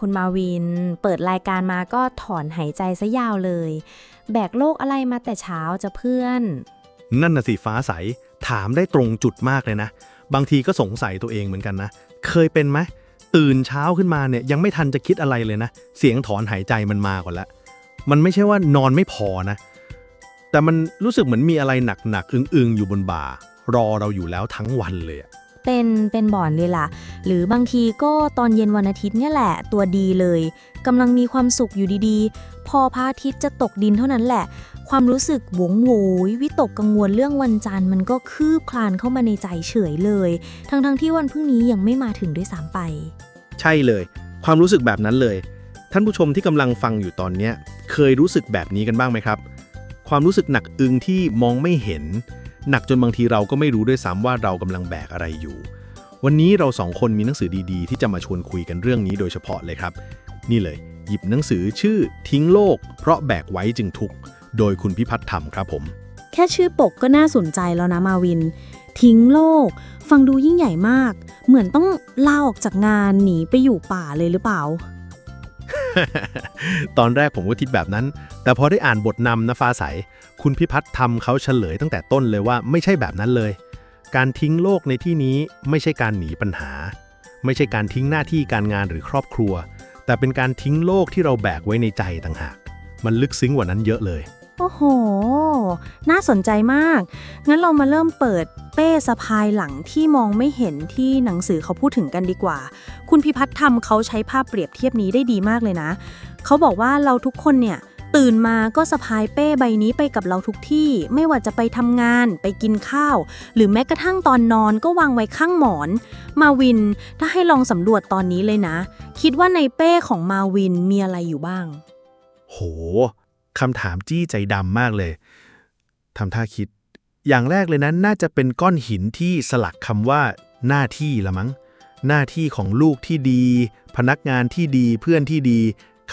คุณมาวิน เปิดรายการมาก็ถอนหายใจซะยาวเลย แบกโลกอะไรมาแต่เช้าจะเพื่อน นั่นน่ะสิฟ้าใส ถามได้ตรงจุดมากเลยนะ บางทีก็สงสัยตัวเองเหมือนกันนะ เคยเป็นไหมตื่นเช้าขึ้นมาเนี่ยยังไม่ทันจะคิดอะไรเลยนะ เสียงถอนหายใจมันมาก่อนแล้วมันไม่ใช่ว่านอนไม่พอนะ แต่มันรู้สึกเหมือนมีอะไรหนักๆอึงๆอยู่บนบ่ารอเราอยู่แล้วทั้งวันเลยอะ เป็นเป็นบ่อนเลยล่ะ หรือบางทีก็ตอนเย็นวันอาทิตย์เนี่ยแหละ ตัวดีเลยกำลังมีความสุขอยู่ดีๆ พอพระอาทิตย์จะตกดินเท่านั้นแหละ ความรู้สึกหวงโหวยวิตกกังวลเรื่องวันจันทร์มันก็คืบคลานเข้ามาในใจเฉยเลย ทั้งๆที่วันพรุ่งนี้ยังไม่มาถึงด้วยซ้ำไป ใช่เลย ความรู้สึกแบบนั้นเลย ท่านผู้ชมที่กำลังฟังอยู่ตอนเนี้ยเคยรู้สึกแบบนี้กันบ้างไหมครับ ความรู้สึกหนักอึงที่มองไม่เห็น หนักจนบางทีเราก็ไม่รู้ด้วยซ้ำว่าเรากำลังแบกอะไรอยู่ วันนี้เราสองคนมีหนังสือดีๆ ที่จะมาชวนคุยกันเรื่องนี้โดยเฉพาะเลยครับ นี่เลย หยิบหนังสือชื่อทิ้งโลก เพราะแบกไว้จึงทุกข์โดยคุณพิพัฒน์ธรรมครับผม แค่ชื่อปกก็น่าสนใจแล้วนะมาวิน ทิ้งโลก ฟังดูยิ่งใหญ่มาก เหมือนต้องลาออกจากงานหนีไปอยู่ป่าเลยหรือเปล่า ตอนแรกผมก็คิดแบบนั้น แต่พอได้อ่านบทนำนะฟ้าใส คุณพิพัฒน์ทำเขาเฉลยตั้งแต่ต้นเลยว่าไม่ใช่แบบนั้นเลย การทิ้งโลกในที่นี้ไม่ใช่การหนีปัญหา ไม่ใช่การทิ้งหน้าที่การงานหรือครอบครัว แต่เป็นการทิ้งโลกที่เราแบกไว้ในใจต่างหาก มันลึกซึ้งกว่านั้นเยอะเลย โอ้โห น่าสนใจมาก งั้นเรามาเริ่มเปิดเป้สะพายหลังที่มองไม่เห็นที่หนังสือเขาพูดถึงกันดีกว่า คุณพิพัฒน์ทำเขาใช้ภาพเปรียบเทียบนี้ได้ดีมากเลยนะ เขาบอกว่าเราทุกคนเนี่ยตื่นมาก็สะพายเป้ใบนี้ไปกับเราทุกที่ ไม่ว่าจะไปทำงานไปกินข้าว หรือแม้กระทั่งตอนนอนก็วางไว้ข้างหมอน มาวิน ถ้าให้ลองสำรวจตอนนี้เลยนะ คิดว่าในเป้ของมาวินมีอะไรอยู่บ้าง โห คำถามจี้ใจดำมากเลยทำท่าคิด อย่างแรกเลยนั้นน่าจะเป็นก้อนหินที่สลักคำว่า หน้าที่ละมั้ง หน้าที่ของลูกที่ดี พนักงานที่ดีเพื่อนที่ดี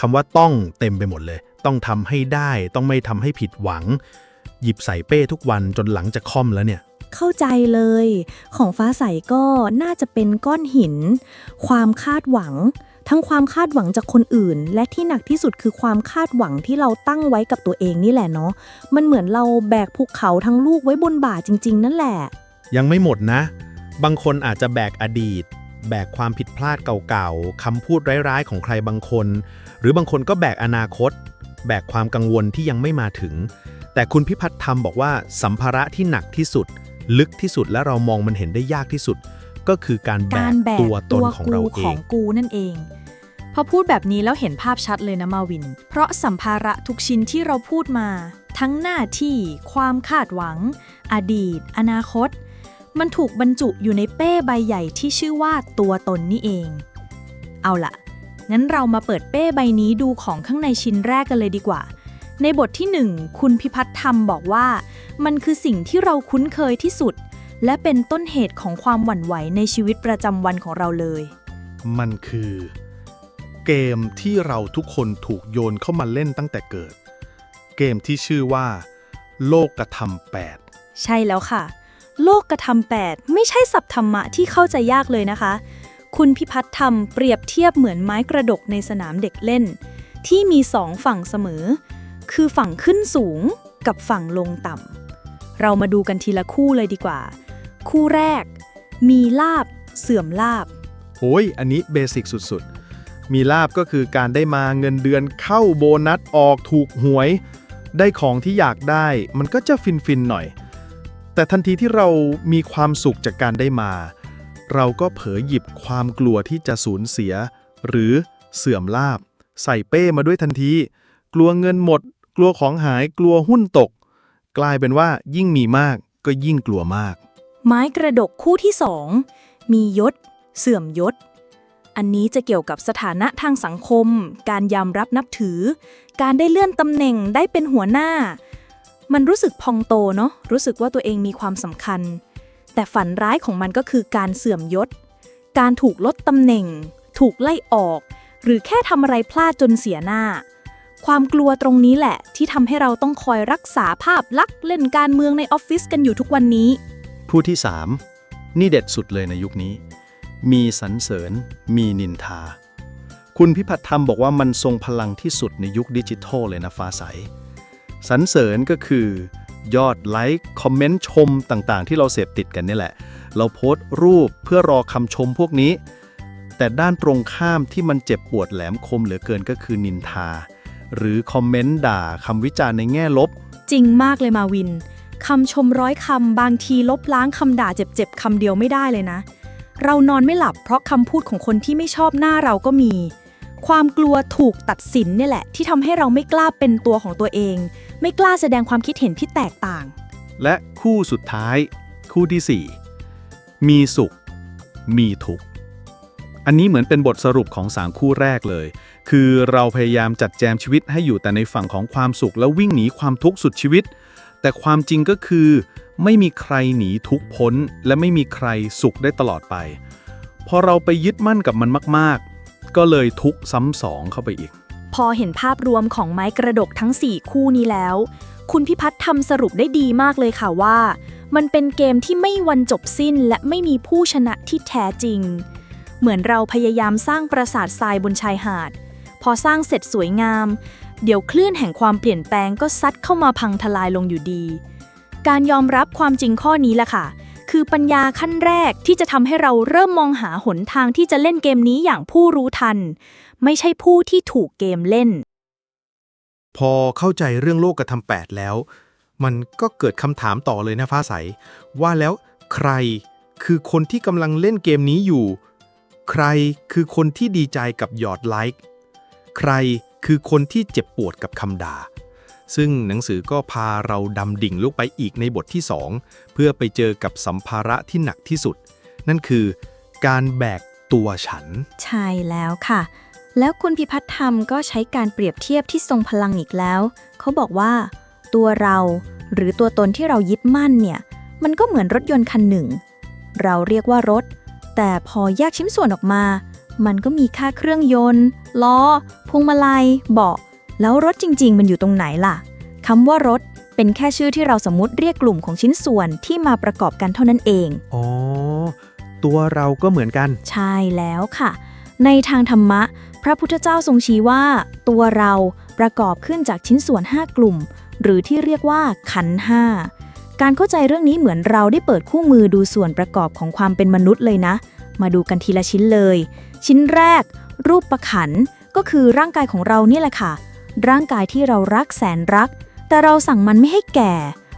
คำว่าต้องเต็มไปหมดเลย ต้องทำให้ได้ ต้องไม่ทำให้ผิดหวัง หยิบใส่เป้ทุกวันจนหลังจะค่อมแล้วเนี่ยเข้าใจเลย ของฟ้าใสก็น่าจะเป็นก้อนหิน ความคาดหวัง ทั้งความคาดหวังจากคนอื่น และที่หนักที่สุดคือความคาดหวังที่เราตั้งไว้กับตัวเองนี่แหละเนาะมันเหมือนเราแบกภูเขาทั้งลูกไว้บนบ่าจริง ๆ นั่นแหละ ยังไม่หมดนะ บางคนอาจจะแบกอดีต แบกความผิดพลาดเก่าๆคำพูดร้ายๆของใครบางคน หรือบางคนก็แบกอนาคต แบกความกังวลที่ยังไม่มาถึง แต่คุณพิพัฒน์ธรรมบอกว่าสัมภาระที่หนักที่สุด ลึกที่สุดและเรามองมันเห็นได้ยากที่สุดก็คือการแบการกแบกตัวตนของเรากูเอของงกูนั่นเอง พอพูดแบบนี้แล้วเห็นภาพชัดเลยนะมาวิน เพราะสัมภาระทุกชิ้นที่เราพูดมา ทั้งหน้าที่ ความคาดหวัง อดีต อนาคต มันถูกบรรจุอยู่ในเป้ใบใหญ่ที่ชื่อว่าตัวตนนี่เอง เอาละงั้นเรามาเปิดเป้ใบนี้ดูของข้างในชิ้นแรกกันเลยดีกว่า ในบทที่หนึ่งคุณพิพัฒน์ธรรมบอกว่า มันคือสิ่งที่เราคุ้นเคยที่สุด และเป็นต้นเหตุของความหวั่นไหวในชีวิตประจำวันของเราเลย มันคือ เกมที่เราทุกคนถูกโยนเข้ามาเล่นตั้งแต่เกิด เกมที่ชื่อว่า โลกกระทำแปดใช่แล้วค่ะ โลกกระทำแปดไม่ใช่ศัพท์ธรรมะที่เข้าใจยากเลยนะคะ คุณพิพัฒน์ธรรมเปรียบเทียบเหมือนไม้กระดกในสนามเด็กเล่น ที่มีสองฝั่งเสมอ คือฝั่งขึ้นสูงกับฝั่งลงต่ำเรามาดูกันทีละคู่เลยดีกว่า คู่แรก มีลาบ เสื่อมลาบโอ้ยอันนี้เบสิกสุดๆ มีลาบก็คือการได้มาเงินเดือนเข้าโบนัสออกถูกหวย ได้ของที่อยากได้ มันก็จะฟินๆหน่อย แต่ทันทีที่เรามีความสุขจากการได้มา เราก็เผลอหยิบความกลัวที่จะสูญเสีย หรือเสื่อมลาบ ใส่เป้มาด้วยทันที กลัวเงินหมด กลัวของหายกลัวหุ้นตก กลายเป็นว่ายิ่งมีมากก็ยิ่งกลัวมาก ไม้กระดกคู่ที่สองมียศ เสื่อมยศ อันนี้จะเกี่ยวกับสถานะทางสังคม การยอมรับนับถือ การได้เลื่อนตำแหน่งได้เป็นหัวหน้า มันรู้สึกพองโตเนาะรู้สึกว่าตัวเองมีความสำคัญ แต่ฝันร้ายของมันก็คือการเสื่อมยศ การถูกลดตำแหน่ง ถูกไล่ออก หรือแค่ทำอะไรพลาดจนเสียหน้า ความกลัวตรงนี้แหละ ที่ทำให้เราต้องคอยรักษาภาพลักษณ์เล่นการเมืองในออฟฟิศกันอยู่ทุกวันนี้ ผู้ที่สามนี่เด็ดสุดเลยในยุคนี้ มีสรรเสริญ มีนินทา คุณพิพัฒน์ธรรมบอกว่ามันทรงพลังที่สุดในยุคดิจิทัลเลยนะฟ้าใสสรรเสริญก็คือยอดไลค์ คอมเมนต์ชมต่างๆ ที่เราเสพติดกันนี่แหละ เราโพสต์รูปเพื่อรอคำชมพวกนี้ แต่ด้านตรงข้ามที่มันเจ็บปวดแหลมคมเหลือเกินก็คือนินทา หรือคอมเมนต์ด่าคำวิจารณ์ในแง่ลบ จริงมากเลยมาวินคำชมร้อยคำบางทีลบล้างคำด่าเจ็บๆคำเดียวไม่ได้เลยนะ เรานอนไม่หลับเพราะคำพูดของคนที่ไม่ชอบหน้าเราก็มี ความกลัวถูกตัดสินเนี่ยแหละ ที่ทำให้เราไม่กล้าเป็นตัวของตัวเอง ไม่กล้าแสดงความคิดเห็นที่แตกต่าง และคู่สุดท้าย คู่ที่ 4 มีสุข มีทุกข์อันนี้เหมือนเป็นบทสรุปของสามคู่แรกเลย คือเราพยายามจัดแจมชีวิตให้อยู่แต่ในฝั่งของความสุขแล้ววิ่งหนีความทุกข์สุดชีวิต แต่ความจริงก็คือ ไม่มีใครหนีทุกพ้น และไม่มีใครสุขได้ตลอดไป พอเราไปยึดมั่นกับมันมาก ๆ ก็เลยทุกซ้ำสองเข้าไปอีก พอเห็นภาพรวมของไม้กระดกทั้ง 4 คู่นี้แล้ว คุณพิพัฒน์ทำสรุปได้ดีมากเลยค่ะว่า มันเป็นเกมที่ไม่วันจบสิ้นและไม่มีผู้ชนะที่แท้จริง เหมือนเราพยายามสร้างปราสาททรายบนชายหาด พอสร้างเสร็จสวยงาม เดี๋ยวคลื่นแห่งความเปลี่ยนแปลงก็ซัดเข้ามาพังทลายลงอยู่ดี การยอมรับความจริงข้อนี้แหละค่ะ คือปัญญาขั้นแรกที่จะทำให้เราเริ่มมองหาหนทางที่จะเล่นเกมนี้อย่างผู้รู้ทัน ไม่ใช่ผู้ที่ถูกเกมเล่น พอเข้าใจเรื่องโลกธรรมแปดแล้ว มันก็เกิดคำถามต่อเลยนะฟ้าใส ว่าแล้วใครคือคนที่กำลังเล่นเกมนี้อยู่ ใครคือคนที่ดีใจกับหยอดไลค์ ใครคือคนที่เจ็บปวดกับคำด่า ซึ่งหนังสือก็พาเราดำดิ่งลงไปอีกในบทที่ 2 เพื่อไปเจอกับสัมภาระที่หนักที่สุด นั่นคือการแบกตัวฉัน ใช่แล้วค่ะ แล้วคุณพิพัฒน์ธรรมก็ใช้การเปรียบเทียบที่ทรงพลังอีกแล้ว เขาบอกว่า ตัวเราหรือตัวตนที่เรายึดมั่นเนี่ย มันก็เหมือนรถยนต์คันหนึ่ง เราเรียกว่ารถ แต่พอแยกชิ้นส่วนออกมา มันก็มีค่าเครื่องยนต์ ล้อพวงมาลัย เบาะ แล้วรถจริง ๆ มันอยู่ตรงไหนล่ะคำว่ารถเป็นแค่ชื่อที่เราสมมุติเรียกกลุ่มของชิ้นส่วนที่มาประกอบกันเท่านั้นเอง อ๋อ ตัวเราก็เหมือนกัน ใช่แล้วค่ะ ในทางธรรมะ พระพุทธเจ้าทรงชี้ว่า ตัวเราประกอบขึ้นจากชิ้นส่วน 5 กลุ่ม หรือที่เรียกว่าขันธ์ห้าการเข้าใจเรื่องนี้เหมือนเราได้เปิดคู่มือดูส่วนประกอบของความเป็นมนุษย์เลยนะ มาดูกันทีละชิ้นเลย ชิ้นแรก รูปประขันธ์ก็คือร่างกายของเราเนี่ยแหละค่ะ ร่างกายที่เรารักแสนรัก แต่เราสั่งมันไม่ให้แก่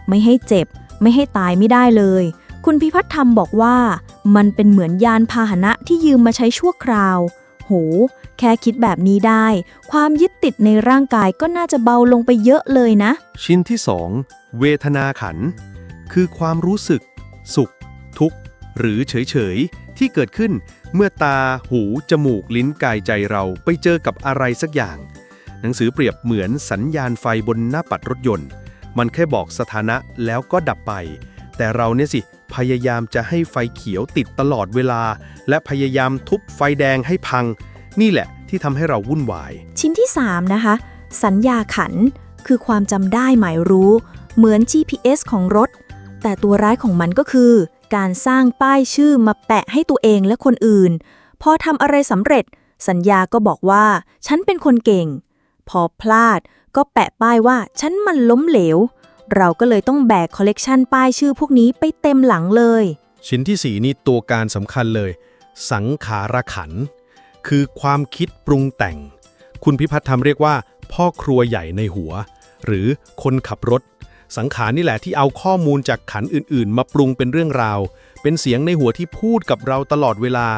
ไม่ให้เจ็บ ไม่ให้ตายไม่ได้เลย คุณพิพัฒน์ธรรมบอกว่า มันเป็นเหมือนยานพาหนะที่ยืมมาใช้ชั่วคราว โห แค่คิดแบบนี้ได้ ความยึดติดในร่างกายก็น่าจะเบาลงไปเยอะเลยนะ ชิ้นที่ 2 เวทนาขัน คือความรู้สึก สุข ทุกข์ หรือเฉยๆ ที่เกิดขึ้นเมื่อตา หู จมูก ลิ้น กายใจเราไปเจอกับอะไรสักอย่าง หนังสือเปรียบเหมือนสัญญาณไฟบนหน้าปัดรถยนต์ มันแค่บอกสถานะแล้วก็ดับไป แต่เราเนี่ยสิพยายามจะให้ไฟเขียวติดตลอดเวลา และพยายามทุบไฟแดงให้พัง นี่แหละที่ทำให้เราวุ่นวาย ชิ้นที่ 3 นะคะ สัญญาขัน คือความจำได้หมายรู้ เหมือน GPS ของรถ แต่ตัวร้ายของมันก็คือ การสร้างป้ายชื่อมาแปะให้ตัวเองและคนอื่น พอทำอะไรสำเร็จ สัญญาก็บอกว่า ฉันเป็นคนเก่ง พอพลาด ก็แปะป้ายว่าฉันมันล้มเหลว เราก็เลยต้องแบกคอลเลกชันป้ายชื่อพวกนี้ไปเต็มหลังเลย ชิ้นที่ 4 นี่ตัวการสำคัญเลย สังขารขัน คือความคิดปรุงแต่ง คุณพิพัฒน์ทำเรียกว่า พ่อครัวใหญ่ในหัว หรือคนขับรถ สังขารนี่แหละที่เอาข้อมูลจากขันอื่นๆ มาปรุงเป็นเรื่องราว เป็นเสียงในหัวที่พูดกับเราตลอดเวลา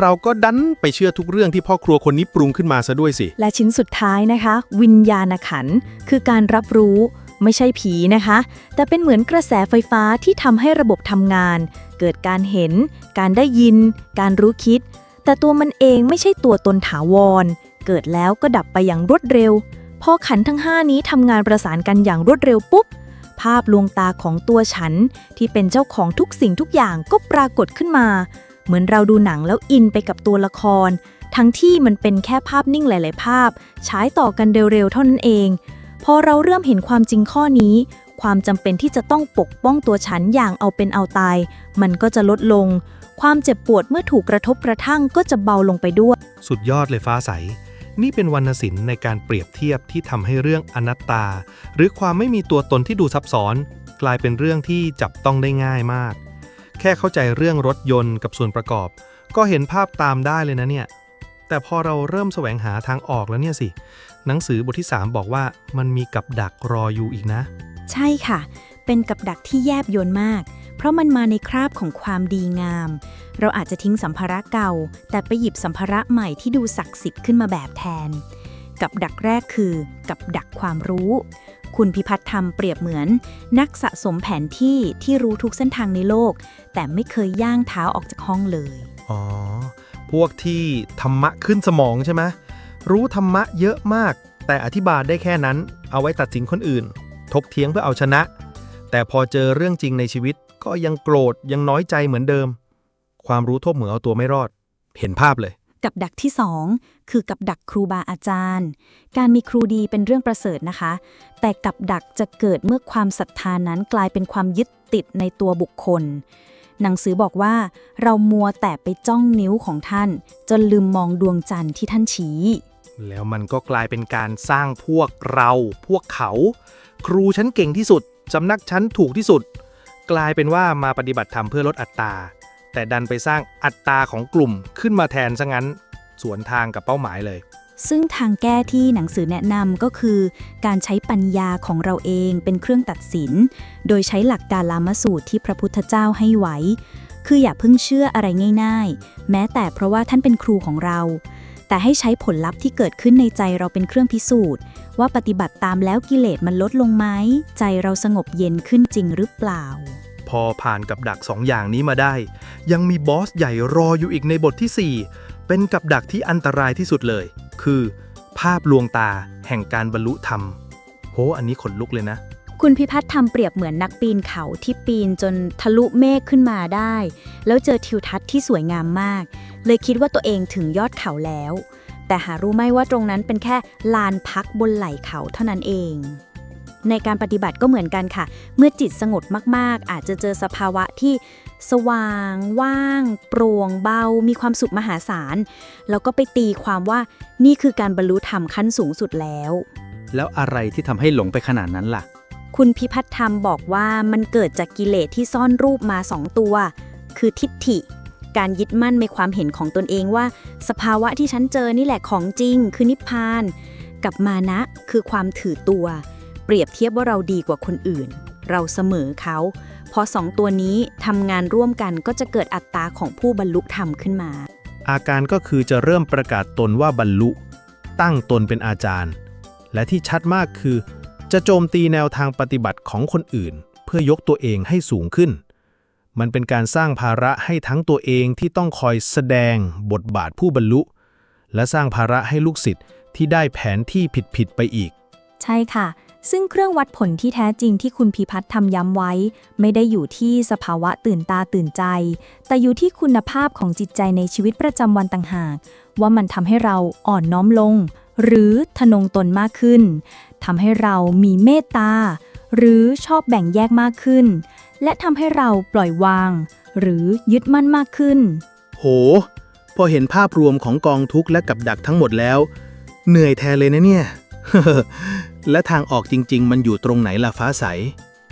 เราก็ดันไปเชื่อทุกเรื่องที่พ่อครัวคนนี้ปรุงขึ้นมาซะด้วยสิ และชิ้นสุดท้ายนะคะ วิญญาณขัน คือการรับรู้ไม่ใช่ผีนะคะ แต่เป็นเหมือนกระแสไฟฟ้าที่ทำให้ระบบทำงาน เกิดการเห็น การได้ยิน การรู้คิด แต่ตัวมันเองไม่ใช่ตัวตนถาวร เกิดแล้วก็ดับไปอย่างรวดเร็ว พอขันทั้ง 5 นี้ทำงานประสานกันอย่างรวดเร็วปุ๊บ ภาพลวงตาของตัวฉัน ที่เป็นเจ้าของทุกสิ่งทุกอย่างก็ปรากฏขึ้นมา เหมือนเราดูหนังแล้วอินไปกับตัวละคร ทั้งที่มันเป็นแค่ภาพนิ่งหลาย ๆ ภาพฉายต่อกันเร็ว ๆ เท่านั้นเอง พอเราเริ่มเห็นความจริงข้อนี้ ความจำเป็นที่จะต้องปกป้องตัวฉันอย่างเอาเป็นเอาตาย มันก็จะลดลง ความเจ็บปวดเมื่อถูกกระทบกระทั่งก็จะเบาลงไปด้วย สุดยอดเลยฟ้าใส นี่เป็นวรรณศิลป์ในการเปรียบเทียบที่ทำให้เรื่องอนัตตา หรือความไม่มีตัวตนที่ดูซับซ้อน กลายเป็นเรื่องที่จับต้องได้ง่ายมาก แค่เข้าใจเรื่องรถยนต์กับส่วนประกอบ ก็เห็นภาพตามได้เลยนะเนี่ย แต่พอเราเริ่มแสวงหาทางออกแล้วเนี่ยสิ หนังสือบทที่ 3 บอกว่ามันมีกับดักรออยู่อีกนะ ใช่ค่ะ เป็นกับดักที่แยบยลมาก เพราะมันมาในคราบของความดีงาม เราอาจจะทิ้งสัมภาระเก่า แต่ไปหยิบสัมภาระใหม่ที่ดูศักดิ์สิทธิ์ขึ้นมาแบบแทน กับดักแรกคือ กับดักความรู้ คุณพิพัฒน์ธรรมเปรียบเหมือน นักสะสมแผนที่ที่รู้ทุกเส้นทางในโลก แต่ไม่เคยย่างเท้าออกจากห้องเลย อ๋อ พวกที่ธรรมะขึ้นสมองใช่ไหมรู้ธรรมะเยอะมาก แต่อธิบายได้แค่นั้น เอาไว้ตัดสินคนอื่น ทกเถียงเพื่อเอาชนะ แต่พอเจอเรื่องจริงในชีวิต ก็ยังโกรธยังน้อยใจเหมือนเดิม ความรู้ท่วเหมือเอาตัวไม่รอด เห็นภาพเลย กับดักที่ 2 คือกับดักครูบาอาจารย์ การมีครูดีเป็นเรื่องประเสริฐนะคะ แต่กับดักจะเกิดเมื่อความศรัทธานั้นกลายเป็นความยึดติดในตัวบุคคล หนังสือบอกว่า เรามัวแต่ไปจ้องนิ้วของท่าน จนลืมมองดวงจันทร์ที่ท่านชี้ แล้วมันก็กลายเป็นการสร้างพวกเราพวกเขา ครูฉันเก่งที่สุดสำนักฉันถูกที่สุด กลายเป็นว่ามาปฏิบัติธรรมเพื่อลดอัตรา แต่ดันไปสร้างอัตราของกลุ่มขึ้นมาแทนซะงั้น สวนทางกับเป้าหมายเลย ซึ่งทางแก้ที่หนังสือแนะนำก็คือ การใช้ปัญญาของเราเองเป็นเครื่องตัดสิน โดยใช้หลักการลามสูตรที่พระพุทธเจ้าให้ไว้ คืออย่าเพิ่งเชื่ออะไรง่าย ๆ แม้แต่เพราะว่าท่านเป็นครูของเรา แต่ให้ใช้ผลลัพธ์ที่เกิดขึ้นในใจเราเป็นเครื่องพิสูจน์ ว่าปฏิบัติตามแล้วกิเลสมันลดลงไหมใจเราสงบเย็นขึ้นจริงหรือเปล่า พอผ่านกับดักสองอย่างนี้มาได้ ยังมีบอสใหญ่รออยู่อีกในบทที่ 4 เป็นกับดักที่อันตรายที่สุดเลย คือ ภาพลวงตาแห่งการบรรลุธรรมโหอันนี้ขนลุกเลยนะ คุณพิพัฒน์ทำเปรียบเหมือนนักปีนเขาที่ปีนจนทะลุเมฆขึ้นมาได้ แล้วเจอทิวทัศน์ที่สวยงามมาก เลยคิดว่าตัวเองถึงยอดเขาแล้ว แต่หารู้ไหมว่าตรงนั้นเป็นแค่ลานพักบนไหล่เขาเท่านั้นเอง ในการปฏิบัติก็เหมือนกันค่ะ เมื่อจิตสงบมากๆ อาจจะเจอสภาวะที่สว่าง ว่าง โปร่งเบา มีความสุขมหาศาล แล้วก็ไปตีความว่านี่คือการบรรลุธรรมขั้นสูงสุดแล้ว แล้วอะไรที่ทำให้หลงไปขนาดนั้นล่ะ คุณพิพัฒน์ธรรมบอกว่ามันเกิดจากกิเลสที่ซ่อนรูปมาสองตัว คือทิฏฐิ การยึดมั่นในความเห็นของตนเองว่า สภาวะที่ฉันเจอนี่แหละของจริง คือนิพพาน กับมานะคือความถือตัว เปรียบเทียบว่าเราดีกว่าคนอื่น เราเสมอเขา พอสองตัวนี้ทำงานร่วมกันก็จะเกิดอัตตาของผู้บรรลุธรรมขึ้นมา อาการก็คือจะเริ่มประกาศตนว่าบรรลุ ตั้งตนเป็นอาจารย์ และที่ชัดมากคือ จะโจมตีแนวทางปฏิบัติของคนอื่น เพื่อยกตัวเองให้สูงขึ้น มันเป็นการสร้างภาระให้ทั้งตัวเองที่ต้องคอยแสดงบทบาทผู้บรรลุ และสร้างภาระให้ลูกศิษย์ที่ได้แผนที่ผิดๆไปอีก ใช่ค่ะ ซึ่งเครื่องวัดผลที่แท้จริงที่คุณพิพัฒน์ทำย้ำไว้ ไม่ได้อยู่ที่สภาวะตื่นตาตื่นใจ แต่อยู่ที่คุณภาพของจิตใจในชีวิตประจำวันต่างหาก ว่ามันทำให้เราอ่อนน้อมลง หรือทนงตนมากขึ้นทำให้เรามีเมตตา หรือชอบแบ่งแยกมากขึ้น และทำให้เราปล่อยวาง หรือยึดมั่นมากขึ้น โห พอเห็นภาพรวมของกองทุกข์และกับดักทั้งหมดแล้ว เหนื่อยแทนเลยนะเนี่ย และทางออกจริง ๆ มันอยู่ตรงไหนล่ะฟ้าใส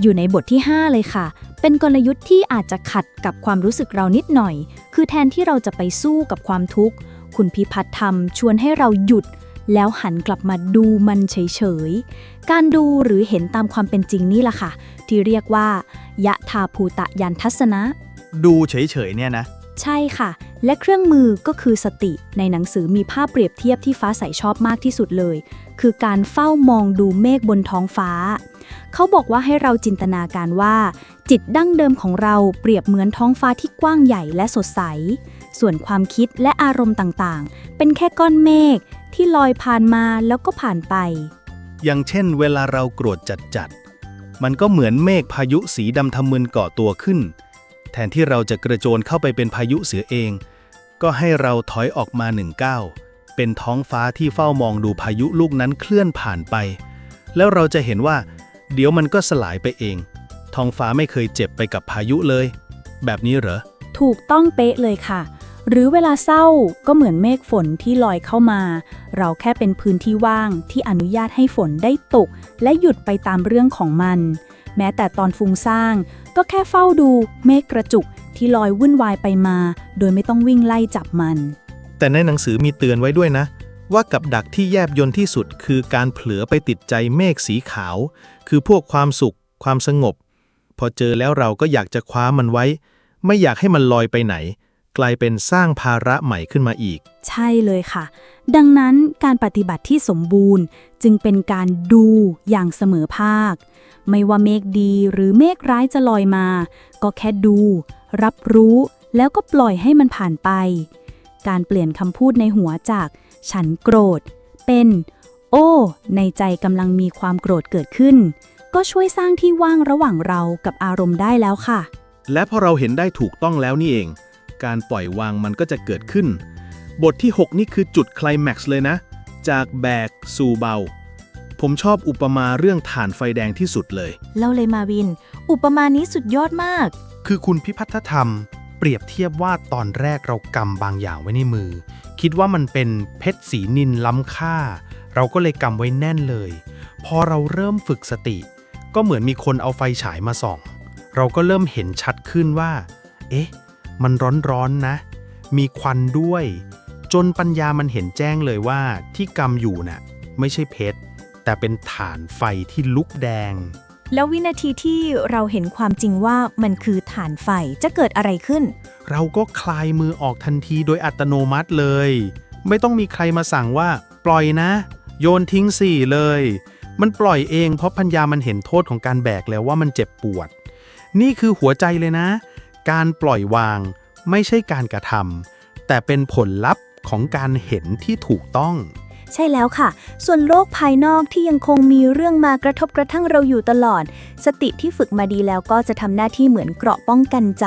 อยู่ในบทที่ 5 เลยค่ะ เป็นกลยุทธ์ที่อาจจะขัดกับความรู้สึกเรานิดหน่อย คือแทนที่เราจะไปสู้กับความทุกข์ คุณพิพัฒน์ธรรมชวนให้เราหยุด แล้วหันกลับมาดูมันเฉยๆ การดูหรือเห็นตามความเป็นจริงนี่แหละค่ะ ที่เรียกว่ายะทาภูตะยันทัศนะ ดูเฉยๆเนี่ยนะ ใช่ค่ะ และเครื่องมือก็คือสติในหนังสือมีภาพเปรียบเทียบที่ฟ้าใสชอบมากที่สุดเลย คือการเฝ้ามองดูเมฆบนท้องฟ้า เขาบอกว่าให้เราจินตนาการว่า จิตดั้งเดิมของเราเปรียบเหมือนท้องฟ้าที่กว้างใหญ่และสดใส ส่วนความคิดและอารมณ์ต่างๆ เป็นแค่ก้อนเมฆที่ลอยผ่านมาแล้วก็ผ่านไป อย่างเช่น เวลาเราโกรธจัดๆ มันก็เหมือนเมฆพายุสีดำทำมึนเกาะตัวขึ้น แทนที่เราจะกระโจนเข้าไปเป็นพายุเสือเอง ก็ให้เราถอยออกมาหนึ่งก้าว เป็นท้องฟ้าที่เฝ้ามองดูพายุลูกนั้นเคลื่อนผ่านไป แล้วเราจะเห็นว่า เดี๋ยวมันก็สลายไปเอง ท้องฟ้าไม่เคยเจ็บไปกับพายุเลย แบบนี้เหรอ ถูกต้องเป๊ะเลยค่ะ หรือเวลาเศร้าก็เหมือนเมฆฝนที่ลอยเข้ามา เราแค่เป็นพื้นที่ว่างที่อนุญาตให้ฝนได้ตก และหยุดไปตามเรื่องของมัน แม้แต่ตอนฟุ้งซ่างก็แค่เฝ้าดูเมฆกระจุกที่ลอยวุ่นวายไปมา โดยไม่ต้องวิ่งไล่จับมัน แต่ในหนังสือมีเตือนไว้ด้วยนะ ว่ากับดักที่แยบยนที่สุดคือการเผลอไปติดใจเมฆสีขาว คือพวกความสุข ความสงบ พอเจอแล้วเราก็อยากจะคว้ามันไว้ ไม่อยากให้มันลอยไปไหน กลายเป็นสร้างภาระใหม่ขึ้นมาอีก ใช่เลยค่ะ ดังนั้นการปฏิบัติที่สมบูรณ์จึงเป็นการดูอย่างเสมอภาค ไม่ว่าเมฆดีหรือเมฆร้ายจะลอยมา ก็แค่ดู รับรู้แล้วก็ปล่อยให้มันผ่านไป การเปลี่ยนคำพูดในหัวจาก ฉันโกรธ เป็น โอ้ ในใจกำลังมีความโกรธเกิดขึ้น ก็ช่วยสร้างที่ว่างระหว่างเรากับอารมณ์ได้แล้วค่ะ และพอเราเห็นได้ถูกต้องแล้วนี่เอง การปล่อยวางมันก็จะเกิดขึ้น บทที่ 6 นี่คือจุดไคลแม็กซ์เลยนะ จากแบกสู่เบาผมชอบอุปมาเรื่องถ่านไฟแดงที่สุดเลย เล่าเลยมาวิน อุปมานี้สุดยอดมาก คือคุณพิพัฒนธรรม เปรียบเทียบว่าตอนแรกเรากำบางอย่างไว้ในมือ คิดว่ามันเป็นเพชรสีนินล้ำค่า เราก็เลยกำไว้แน่นเลย พอเราเริ่มฝึกสติ ก็เหมือนมีคนเอาไฟฉายมาส่อง เราก็เริ่มเห็นชัดขึ้นว่า เอ๊ะ มันร้อนๆนะ มีควันด้วย จนปัญญามันเห็นแจ้งเลยว่าที่กำอยู่น่ะไม่ใช่เพชรแต่เป็นฐานไฟที่ลุกแดง แล้ววินาทีที่เราเห็นความจริงว่ามันคือฐานไฟจะเกิดอะไรขึ้น เราก็คลายมือออกทันทีโดยอัตโนมัติเลย ไม่ต้องมีใครมาสั่งว่า ปล่อยนะ โยนทิ้งสี่เลย มันปล่อยเองเพราะพัญญามันเห็นโทษของการแบกแล้วว่ามันเจ็บปวด นี่คือหัวใจเลยนะ การปล่อยวางไม่ใช่การกระทำแต่เป็นผลลัพธ์ของการเห็นที่ถูกต้อง ใช่แล้วค่ะ ส่วนโลกภายนอกที่ยังคงมีเรื่องมากระทบกระทั่งเราอยู่ตลอด สติที่ฝึกมาดีแล้วก็จะทำหน้าที่เหมือนเกราะป้องกันใจ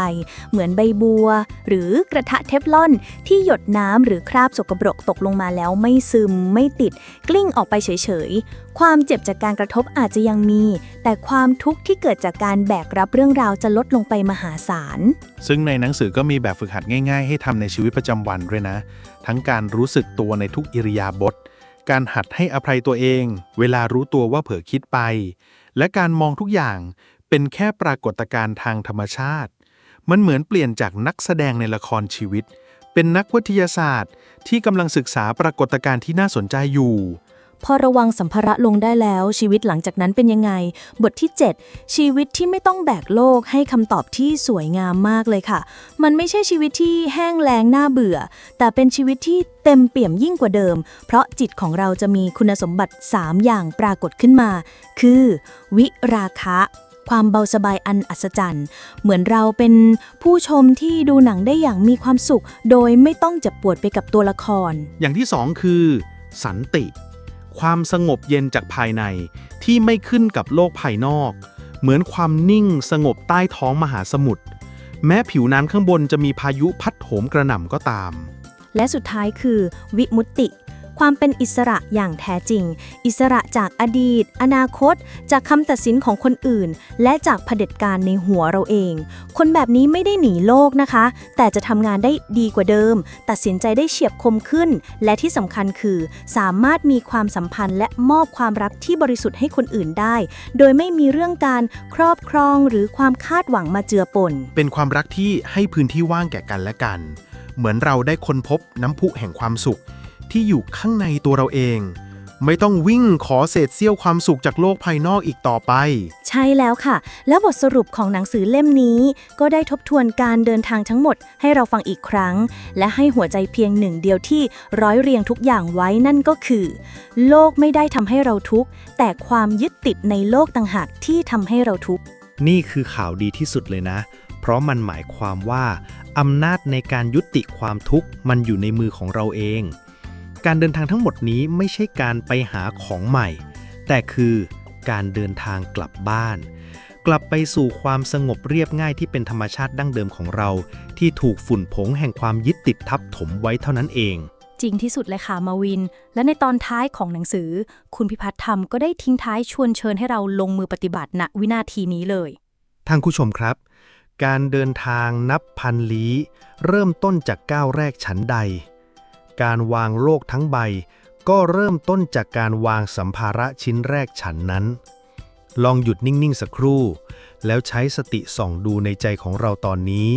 เหมือนใบบัว หรือกระทะเทฟลอน ที่หยดน้ำหรือคราบสกปรกตกลงมาแล้วไม่ซึม ไม่ติด กลิ้งออกไปเฉยๆ ความเจ็บจากการกระทบอาจจะยังมี แต่ความทุกข์ที่เกิดจากการแบกรับเรื่องราวจะลดลงไปมหาศาล ซึ่งในหนังสือก็มีแบบฝึกหัดง่าย ๆ ให้ทำในชีวิตประจำวันด้วยนะ ทั้งการรู้สึกตัวในทุกอิริยาบถ การหัดให้อภัยตัวเอง เวลารู้ตัวว่าเผลอคิดไป และการมองทุกอย่างเป็นแค่ปรากฏการณ์ทางธรรมชาติ มันเหมือนเปลี่ยนจากนักแสดงในละครชีวิต เป็นนักวิทยาศาสตร์ที่กำลังศึกษาปรากฏการณ์ที่น่าสนใจอยู่ พอระวังสัมภาระลงได้แล้ว ชีวิตหลังจากนั้นเป็นยังไง บทที่ 7 ชีวิตที่ไม่ต้องแบกโลกให้คำตอบที่สวยงามมากเลยค่ะ มันไม่ใช่ชีวิตที่แห้งแล้งน่าเบื่อ แต่เป็นชีวิตที่เต็มเปี่ยมยิ่งกว่าเดิม เพราะจิตของเราจะมีคุณสมบัติ 3 อย่างปรากฏขึ้นมา คือ วิราคะความเบาสบายอันอัศจรรย์ เหมือนเราเป็นผู้ชมที่ดูหนังได้อย่างมีความสุข โดยไม่ต้องเจ็บปวดไปกับตัวละคร อย่างที่สองคือ สันติ ความสงบเย็นจากภายในที่ไม่ขึ้นกับโลกภายนอก เหมือนความนิ่งสงบใต้ท้องมหาสมุทรแม้ผิวน้ำข้างบนจะมีพายุพัดโหมกระหน่ำก็ตาม และสุดท้ายคือ วิมุตติ ความเป็นอิสระอย่างแท้จริง อิสระจากอดีต อนาคต จากคำตัดสินของคนอื่น และจากเผด็จการในหัวเราเอง คนแบบนี้ไม่ได้หนีโลกนะคะ แต่จะทำงานได้ดีกว่าเดิม ตัดสินใจได้เฉียบคมขึ้น และที่สำคัญคือ สามารถมีความสัมพันธ์และมอบความรักที่บริสุทธิ์ให้คนอื่นได้ โดยไม่มีเรื่องการครอบครองหรือความคาดหวังมาเจือปน เป็นความรักที่ให้พื้นที่ว่างแก่กันและกัน เหมือนเราได้ค้นพบน้ำพุแห่งความสุข ที่อยู่ข้างในตัวเราเอง ไม่ต้องวิ่งขอเศษเสี้ยวความสุขจากโลกภายนอกอีกต่อไป ใช่แล้วค่ะ แล้วบทสรุปของหนังสือเล่มนี้ ก็ได้ทบทวนการเดินทางทั้งหมดให้เราฟังอีกครั้ง และให้หัวใจเพียงหนึ่งเดียวที่ร้อยเรียงทุกอย่างไว้นั่นก็คือ โลกไม่ได้ทำให้เราทุกข์ แต่ความยึดติดในโลกต่างหากที่ทำให้เราทุกข์ นี่คือข่าวดีที่สุดเลยนะ เพราะมันหมายความว่าอำนาจในการยุติความทุกข์มันอยู่ในมือของเราเอง การเดินทางทั้งหมดนี้ไม่ใช่การไปหาของใหม่ แต่คือการเดินทางกลับบ้าน กลับไปสู่ความสงบเรียบง่ายที่เป็นธรรมชาติดั้งเดิมของเรา ที่ถูกฝุ่นผงแห่งความยึดติดทับถมไว้เท่านั้นเอง จริงที่สุดเลยค่ะมาวิน และในตอนท้ายของหนังสือ คุณพิพัฒน์ธรรมก็ได้ทิ้งท้ายชวนเชิญให้เราลงมือปฏิบัติณวินาทีนี้เลย ทางผู้ชมครับ การเดินทางนับพันลี้ เริ่มต้นจากก้าวแรกฉันใด การวางโลกทั้งใบ ก็เริ่มต้นจากการวางสัมภาระชิ้นแรกฉันนั้น ลองหยุดนิ่ง ๆ สักครู่ แล้วใช้สติส่องดูในใจของเราตอนนี้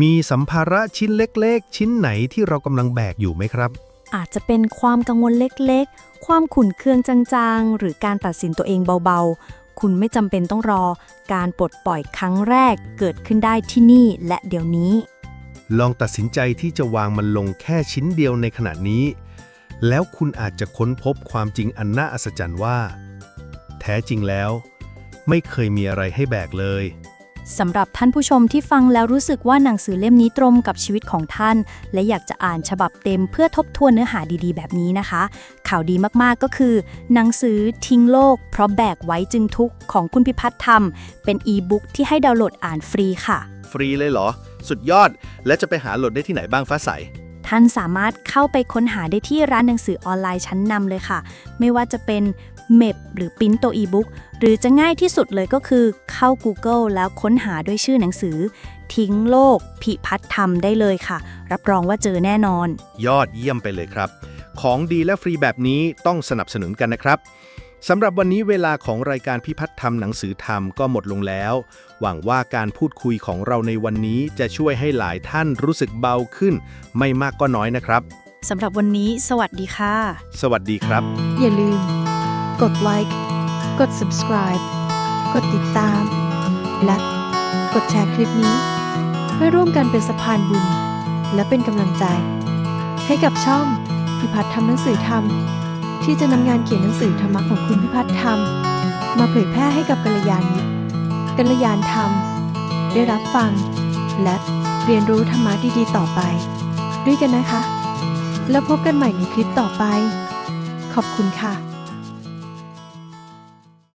มีสัมภาระชิ้นเล็ก ๆ ชิ้นไหนที่เรากำลังแบกอยู่ไหมครับอาจจะเป็นความกังวลเล็กๆ ความขุ่นเคืองจางๆ หรือการตัดสินตัวเองเบาๆ คุณไม่จำเป็นต้องรอ การปลดปล่อยครั้งแรกเกิดขึ้นได้ที่นี่และเดี๋ยวนี้ ลองตัดสินใจที่จะวางมันลงแค่ชิ้นเดียวในขณะนี้ แล้วคุณอาจจะค้นพบความจริงอันน่าอัศจรรย์ว่า แท้จริงแล้ว ไม่เคยมีอะไรให้แบกเลยสำหรับท่านผู้ชมที่ฟังแล้วรู้สึกว่าหนังสือเล่มนี้ตรงกับชีวิตของท่าน และอยากจะอ่านฉบับเต็มเพื่อทบทวนเนื้อหาดีๆ แบบนี้นะคะ ข่าวดีมากๆก็คือ หนังสือทิ้งโลก เพราะแบกไว้จึงทุกข์ของคุณพิพัฒน์ธรรมเป็นอีบุ๊กที่ให้ดาวน์โหลดอ่านฟรีค่ะ ฟรีเลยเหรอ สุดยอด และจะไปหาโหลดได้ที่ไหนบ้างฟ้าใส ท่านสามารถเข้าไปค้นหาได้ที่ร้านหนังสือออนไลน์ชั้นนำเลยค่ะ ไม่ว่าจะเป็นเมบหรือปิ้นโตอีบุ๊กหรือจะง่ายที่สุดเลยก็คือเข้า Google แล้วค้นหาด้วยชื่อหนังสือ ทิ้งโลก พิพัฒน์ธรรมได้เลยค่ะ รับรองว่าเจอแน่นอน ยอดเยี่ยมไปเลยครับ ของดีและฟรีแบบนี้ต้องสนับสนุนกันนะครับ สำหรับวันนี้เวลาของรายการพิพัฒน์ธรรมหนังสือธรรมก็หมดลงแล้ว หวังว่าการพูดคุยของเราในวันนี้จะช่วยให้หลายท่านรู้สึกเบาขึ้น ไม่มากก็น้อยนะครับ สำหรับวันนี้ สวัสดีค่ะ สวัสดีครับ อย่าลืม กดไลค์กด subscribe กดติดตาม และกดแชร์คลิปนี้ เพื่อร่วมกันเป็นสะพานบุญ และเป็นกำลังใจ ให้กับช่องพิพัฒน์ทำหนังสือธรรม ที่จะนำงานเขียนหนังสือธรรมะของคุณพิพัฒน์ธรรม มาเผยแพร่ให้กับกัลยาณมิตรกัลยาณธรรม ได้รับฟัง และเรียนรู้ธรรมะดีๆ ต่อไป ด้วยกันนะคะ แล้วพบกันใหม่ในคลิปต่อไป ขอบคุณค่ะ